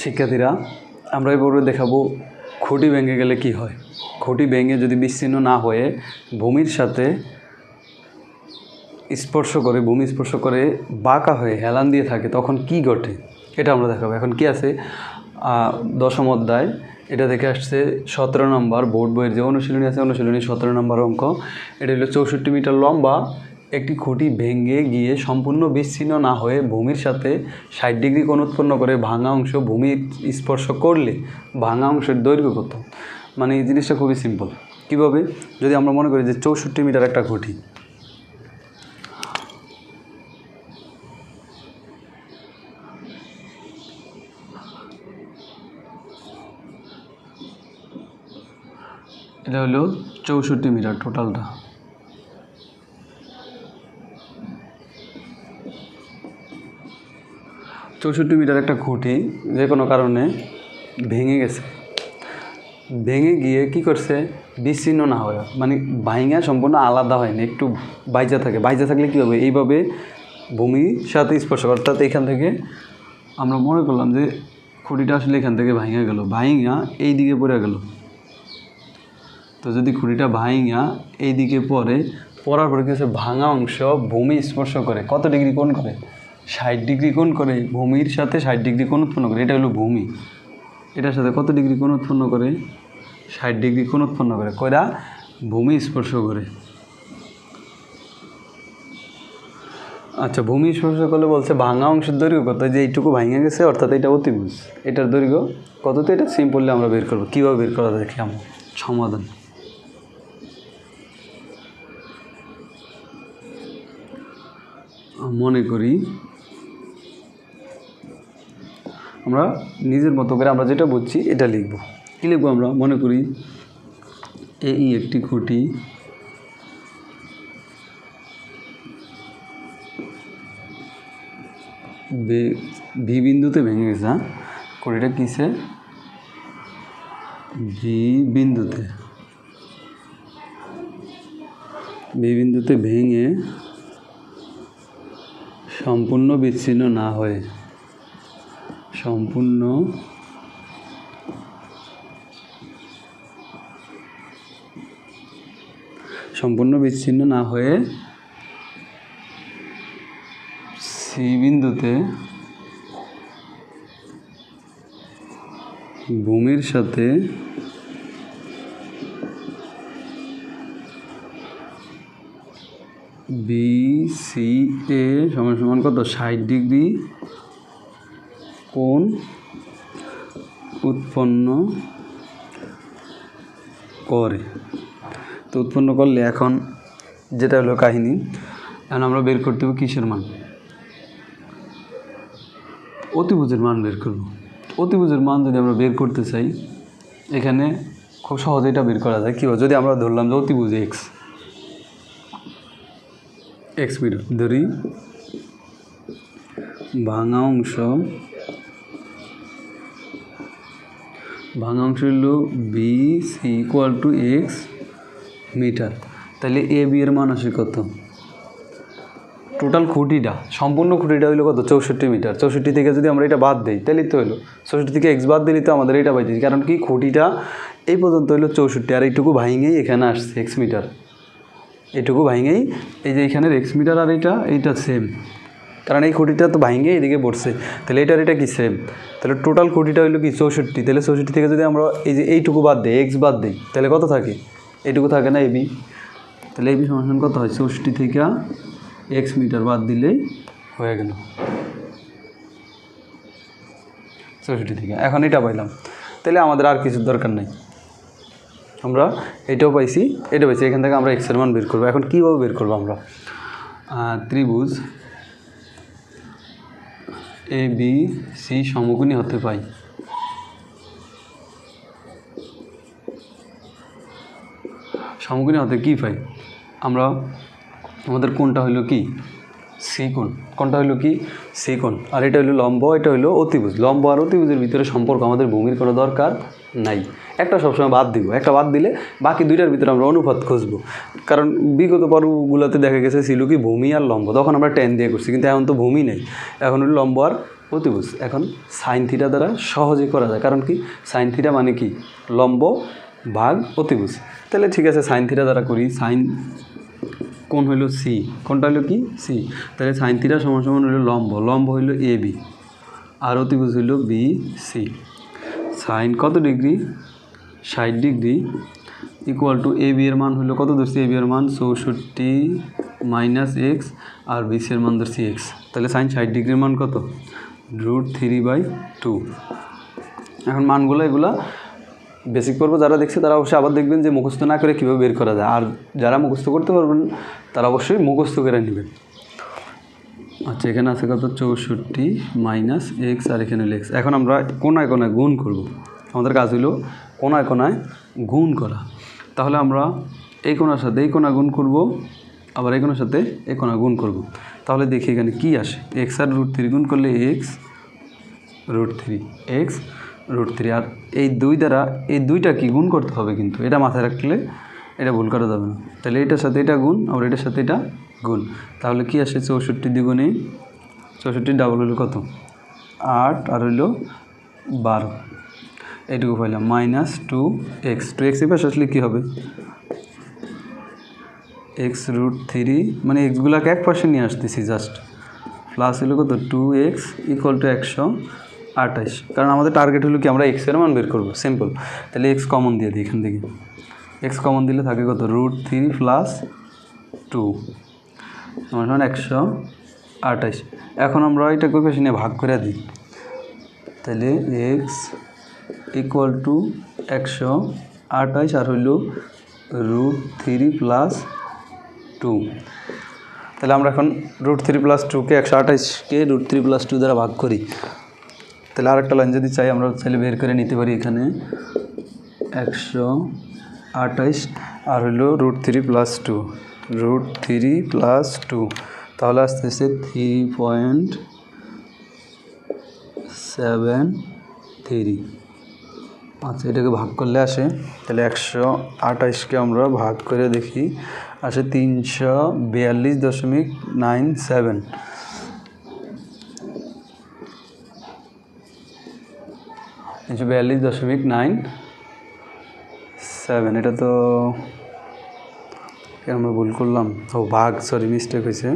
শিক্ষার্থীরা, আমরা এই এবারে দেখাবো খুঁটি ভেঙে গেলে কি হয়? খুঁটি ভেঙে যদি বিচ্ছিন্ন না হয়ে ভূমির সাথে স্পর্শ করে, ভূমি স্পর্শ করে বাঁকা হয়ে হেলান দিয়ে থাকে, তখন কি ঘটে? এটা আমরা দেখাবো। এখন কি আছে? দশম অধ্যায়, এটা দেখে আসছে সতেরো নম্বর বোর্ড বইয়ের যে অনুশীলনী আছে, অনুশীলনী সতেরো নম্বর অঙ্ক। এটা হলো চৌষট্টি মিটার লম্বা একটি খুঁটি ভেঙে গিয়ে সম্পূর্ণ বিচ্ছিন্ন না হয়ে ভূমির সাথে ষাট ডিগ্রি কোণ উৎপন্ন করে ভাঙা অংশ ভূমি স্পর্শ করলে ভাঙা অংশের দৈর্ঘ্য কত? মানে এই জিনিসটা খুবই সিম্পল কীভাবে? যদি আমরা মনে করি যে চৌষট্টি মিটার একটা খুঁটি। এটা হলো চৌষট্টি মিটার টোটালটা। চৌষট্টি মিটার একটা খুঁটি যে কোনো কারণে ভেঙে গেছে। ভেঙে গিয়ে কি করছে? বিচ্ছিন্ন না হয় মানে ভাইঙা সম্পূর্ণ আলাদা হয়নি, একটু বাইজা থাকে। বাইজা থাকলে কী হবে? এইভাবে ভূমির সাথে স্পর্শ অর্থাৎ এখান থেকে আমরা মনে করলাম যে খুঁটিটা আসলে এখান থেকে ভাইঙা গেল। ভাইঙা এই দিকে পড়ে গেল। তো যদি খুঁটিটা ভাইঙা এই দিকে পরে পড়ার পরে কি হচ্ছে? ভাঙা অংশ ভূমি স্পর্শ করে। কত ডিগ্রি? কোণ করে? ষাট ডিগ্রি কোণ করে, ভূমির সাথে ষাট ডিগ্রি কোণ উৎপন্ন করে, এটা হলো ভূমি। এটার সাথে কত ডিগ্রি কোণ উৎপন্ন করে? ষাট ডিগ্রি কোণ উৎপন্ন করে কয়রা ভূমি স্পর্শ করে। আচ্ছা ভূমি স্পর্শ করলে বলছে ভাঙা অংশের দৈর্ঘ্য কত? যে এইটুকু ভাঙে গেছে, অর্থাৎ এটা অতিভুজ। এটার দৈর্ঘ্য কত? তো এটা সিম্পলি আমরা বের করব। কীভাবে বের করা যায় দেখি আমরা। সমাধান। মনে করি আমরা নিজের মতো করে আমরা যেটা বুঝছি, এটা লিখব। কী লিখব আমরা? মনে করি এই একটি খুঁটি। ভি বিন্দুতে ভেঙে গেছে হ্যাঁ? খুঁটিটা কিসে? ভি বিন্দুতে। ভি বিন্দুতে ভেঙে সম্পূর্ণ বিচ্ছিন্ন না হয়ে সম্পূর্ণ। সম্পূর্ণ বিচ্ছিন্ন না হয়ে সি বিন্দুতে ভূমির সাথে বি সি এ সমান সমান কত? ষাট ডিগ্রি কোণ উৎপন্ন করে। তো উৎপন্ন করলে এখন যেটা হলো কাহিনী, এখন আমরা বের করতে হবে কিসের মান? অতিভুজের মান বের করব। অতিভুজের মান যদি আমরা বের করতে চাই, এখানে খুব সহজে এটা বের করা যায়। কীভাবে যদি আমরা ধরলাম যে অতিভুজ এক্স এক্স মিটার ধরি, ভাঙা অংশ ভাঙা অংশ হলো B C equal to X metre তাহলে এ বি এর মান আসে কত? টোটাল খুঁটিটা, সম্পূর্ণ খুঁটিটা হইল কত? চৌষট্টি মিটার চৌষট্টি থেকে যদি আমরা এটা বাদ দিই, তাহলে তো হলো চৌষট্টি থেকে এক্স বাদ দিলে তো আমাদের এটা পাইতেছি কারণ কি খুঁটিটা এই পর্যন্ত হইল চৌষট্টি, আর এইটুকু ভাঙেই এখানে আসছে এক্স মিটার এটুকু ভাঙেই এই যে এখানের এক্স মিটার আর এইটা এইটা সেম কারণ এই খুঁটিটা তো ভাঙে এদিকে পড়ছে। তাহলে এটার এটা কি সেম তাহলে টোটাল খুঁটিটা হইল কি চৌষট্টি? তাহলে চৌষট্টি থেকে যদি আমরা এই যে এইটুকু বাদ দিই এক্স বাদ দিই, তাহলে কত থাকে? এইটুকু থাকে না এবি তাহলে এবি সমান কত হয়? চৌষট্টি থেকে এক্স মিটার বাদ দিলেই হয়ে গেল। চৌষট্টি থেকে। এখন এটা পাইলাম। তাহলে আমাদের আর কিছুর দরকার নেই। আমরা এটাও পাইছি এটা পাইছি। এখান থেকে আমরা এক্সের মান বের করব। এখন কীভাবে বের করব আমরা? ত্রিভুজ এ বি সি সমগুণী হতে পাই। সমগুণী হতে কী পাই? আমরা আমাদের কোনটা হইল কি? সি কোনটা হইল কি? সি আর এটা হইল লম্ব, এটা হইল অতিভুজ। লম্ব আর অতিভুজের ভিতরে সম্পর্ক আমাদের ভূমির কোনো দরকার নাই। একটা সবসময় বাদ দিব। একটা বাদ দিলে বাকি দুইটার ভিতরে আমরা অনুপাত খুঁজবো। কারণ বিগত পর্বগুলোতে দেখা গেছে ছিল কি ভূমি আর লম্ব। তখন আমরা টেন দিয়ে করছি, কিন্তু এখন তো ভূমি নেই। এখন লম্ব আর অতিভুজ। এখন সাইন থিটা দ্বারা সহজে করা যায়। কারণ কি? সাইন থিটা মানে কি? লম্ব ভাগ অতিভুজ। তাহলে ঠিক আছে সাইন থিটা দ্বারা করি। সাইন কোন হইল সি কোনটা হইল কি? সি তাহলে সাইন থিটা সমান সমান হইল লম্ব। লম্ব হইল এ বি আর অতিভুজ হইল বি সি সাইন কত ডিগ্রি? ষাট degree. Equal to A B এর মান হলো কত? ধরছি এ বি এর মান চৌষট্টি মাইনাস এক্স আর বি সি এর মান ধরছি এক্স তাহলে সাইন ষাট ডিগ্রির মান কত? রুট থ্রি বাই টু এখন মানগুলো এগুলা বেসিক পর্ব যারা দেখছে, তারা অবশ্যই আবার দেখবেন যে মুখস্থ না করে কীভাবে বের করা যায়। আর যারা মুখস্থ করতে পারবেন, তারা অবশ্যই মুখস্থ করে নেবেন। আচ্ছা এখানে আছে কত? চৌষট্টি মাইনাস এক্স আর এখানে হলো এখন আমরা কোনায় কোনায় গুণ করব। আমাদের কাজ হলো কোনায় কোনায় গুণ করা। তাহলে আমরা এই কোনার সাথে এই কোনা গুণ করব, আবার এই কোনার সাথে এই কোনা গুণ করব। তাহলে দেখি এখানে কি আসে। এক্স আর রুট থ্রি গুণ করলে X root three, X root three. আর এই দুই দ্বারা এই দুইটা কি গুণ করতে হবে কিন্তু? এটা মাথায় রাখলে এটা ভুল করা যাবে না। তাহলে এটার সাথে এটা গুণ, আবার এটার সাথে এটা গুণ। তাহলে কি আসে চৌষট্টি দ্বিগুণে? চৌষট্টি ডাবল হলো কত? আট, আর হইল বারো। এইটুকু পাইলাম। Minus two X two X পাশে আসলে কী হবে? এক্স রুট থ্রি মানে এক্সগুলোকে এক পাশে নিয়ে আসতেছি জাস্ট প্লাস হলো কত? টু এক্স ইকুয়াল টু একশো আঠাশ কারণ আমাদের টার্গেট হলো কি? আমরা এক্সের মান বের করব। সিম্পল তাহলে এক্স কমন দিয়ে দিই এখান থেকে। এক্স কমন দিলে থাকে কত? রুট থ্রি প্লাস টু আমার সমান একশো আঠাশ এখন আমরা এটা পাশে নিয়ে ভাগ করে দিই। তাহলে এক্স ইকুয়াল টু একশো আঠাশ আর হইল রুট থ্রি প্লাস টু তাহলে আমরা এখন রুট থ্রি প্লাস টুকে একশো আঠাশকে রুট থ্রি প্লাস টু দ্বারা ভাগ করি। তাহলে আরেকটা লাইন যদি চাই, আমরা চাইলে বের করে নিতে পারি এখানে একশো আঠাইশ আর হলো root three plus two root three plus two তাহলে আসতেছে থ্রি পয়েন্ট সেভেন থ্রি আচ্ছা এটাকে ভাগ করলে আসে, তাহলে একশো আঠাইশকে আমরা ভাগ করে দেখি, আসে তিনশো বিয়াল্লিশ দশমিক নাইন সেভেন। তিনশো বিয়াল্লিশ দশমিক নাইন সেভেন, এটা তো আমরা ভুল করলাম। ও ভাগ সরি মিস্টেক হয়েছে।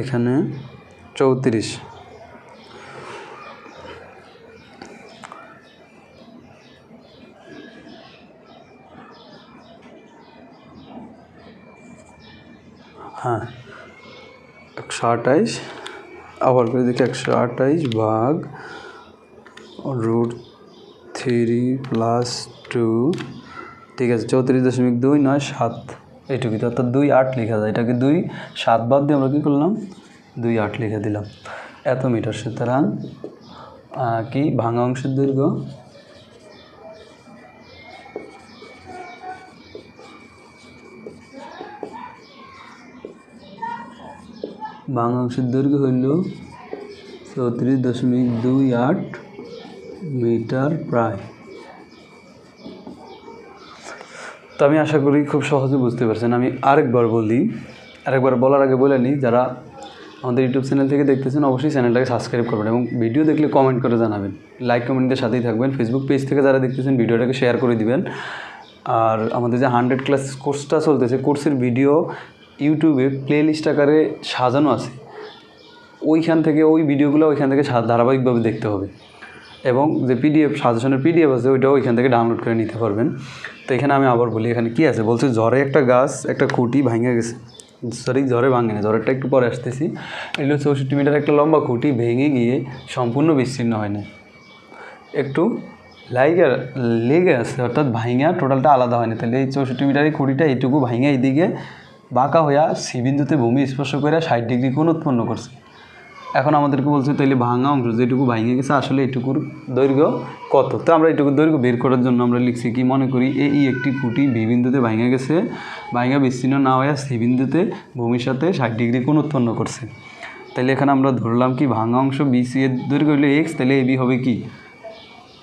এখানে চৌত্রিশ। হ্যাঁ একশো আঠাইশ। আবার করে দেখি, একশো আঠাইশ ভাগ রুট থ্রি প্লাস টু ঠিক আছে, চৌত্রিশ দশমিক দুই নয় সাত। এইটুকুই। তো অর্থাৎ দুই আট লেখা যায়। এটাকে দুই সাত বাদ দিয়ে আমরা কী করলাম? দুই আট লিখে দিলাম। এত মিটার সুতরাং কি? ভাঙা অংশের দৈর্ঘ্য। ভাঙা অংশের দৈর্ঘ্য হইল চৌত্রিশ দশমিক দুই আট মিটার প্রায়। তো আমি আশা করি খুব সহজে বুঝতে পারছেন। আমি আরেকবার বলি, আরেকবার বলার আগে বলে নিই, যারা আমাদের ইউটিউব চ্যানেল থেকে দেখতেছেন, অবশ্যই চ্যানেলটাকে সাবস্ক্রাইব করবেন এবং ভিডিও দেখলে কমেন্ট করে জানাবেন। লাইক কমেন্টের সাথেই থাকবেন। ফেসবুক পেজ থেকে যারা দেখতেছেন, ভিডিওটাকে শেয়ার করে দিবেন। আর আমাদের যে হান্ড্রেড ক্লাস কোর্সটা চলতেছে কোর্সের ভিডিও ইউটিউবে প্লে লিস্ট আকারে সাজানো আছে। ওইখান থেকে, ওই ভিডিওগুলো ওইখান থেকে ধারাবাহিকভাবে দেখতে হবে। এবং যে পিডিএফ সাজেশনের পিডিএফ আছে, ওইটাও ওইখান থেকে ডাউনলোড করে নিতে পারবেন। তো এখানে আমি আবার বলি, এখানে কি আছে? বলছে জ্বরে একটা গাছ, একটা খুঁটি ভাঙে গেছে। সরি জ্বরে ভাঙে না জ্বরেরটা একটু পরে আসতেছি। এগুলো চৌষট্টি মিটার একটা লম্বা খুঁটি ভেঙে গিয়ে সম্পূর্ণ বিচ্ছিন্ন হয় না একটু লাইগে, লেগে আছে, অর্থাৎ ভাইঙা টোটালটা আলাদা হয় না তাহলে এই চৌষট্টি মিটারের খুঁটিটা এইটুকু ভাইঙা এইদিকে বাঁকা হইয়া সি বিন্দুতে ভূমি স্পর্শ করে ষাট ডিগ্রি কোণ উৎপন্ন করছে। এখন আমাদেরকে বলছে, তাইলে ভাঙা অংশ যেটুকু ভাঙে গেছে, আসলে এটুকুর দৈর্ঘ্য কত? তো আমরা এটুকুর দৈর্ঘ্য বের করার জন্য আমরা লিখছি কি, মনে করি এই একটি কুটি বি বিন্দুতে ভাঙে গেছে, ভাঙা বিচ্ছিন্ন না হয়ে সি বিন্দুতে ভূমির সাথে ষাট ডিগ্রি কোন উৎপন্ন করছে। তাহলে এখানে আমরা ধরলাম কি, ভাঙা অংশ বি সি এর দৈর্ঘ্য হলে এক্স তাহলে এবি হবে কি?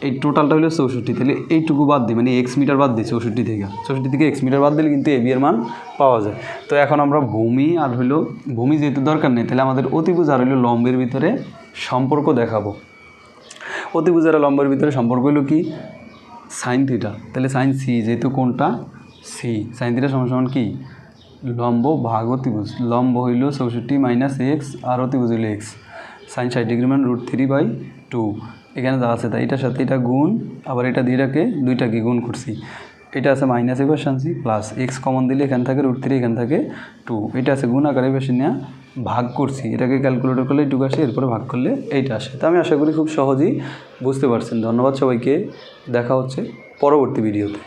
এই টোটালটা হলো চৌষট্টি, তাহলে এইটুকু বাদ দিই মানে এক্স মিটার বাদ দিই চৌষট্টি থেকে। চৌষট্টি থেকে এক্স মিটার বাদ দিলে কিন্তু এবি এর মান পাওয়া যায়। তো এখন আমরা ভূমি আর হইল ভূমি যেহেতু দরকার নেই, তাহলে আমাদের অতিভুজ আর হইল লম্বের ভিতরে সম্পর্ক দেখাবো। অতিভুজ আর লম্বের ভিতরে সম্পর্ক হলো কি? সাইন থিটা তাহলে সাইন সি যেহেতু কোনটা? সি সাইন থিটা সমান সমান কি? লম্ব ভাগ অতিভুজ। লম্ব হইল চৌষট্টি মাইনাস এক্স আর অতিভুজ হইল এক্স সাইন ষাট ডিগ্রি মান রুট থ্রি বাই টু এখানে যা আছে তাই এটার সাথে এটা গুণ, আবার এটা দুইটাকে দুইটাকে গুণ করছি। এটা আছে মাইনাস এবার প্লাস এক্স কমন দিলে এখান থেকে রুট থ্রি এখান থেকে টু এটা আছে গুণ আকারে বেশি নেওয়া ভাগ করছি। এটাকে ক্যালকুলেটর করলে এইটুকু আসে, এরপরে ভাগ করলে এইটা আসে। তা আমি আশা করি খুব সহজেই বুঝতে পারছেন। ধন্যবাদ সবাইকে। দেখা হচ্ছে পরবর্তী ভিডিওতে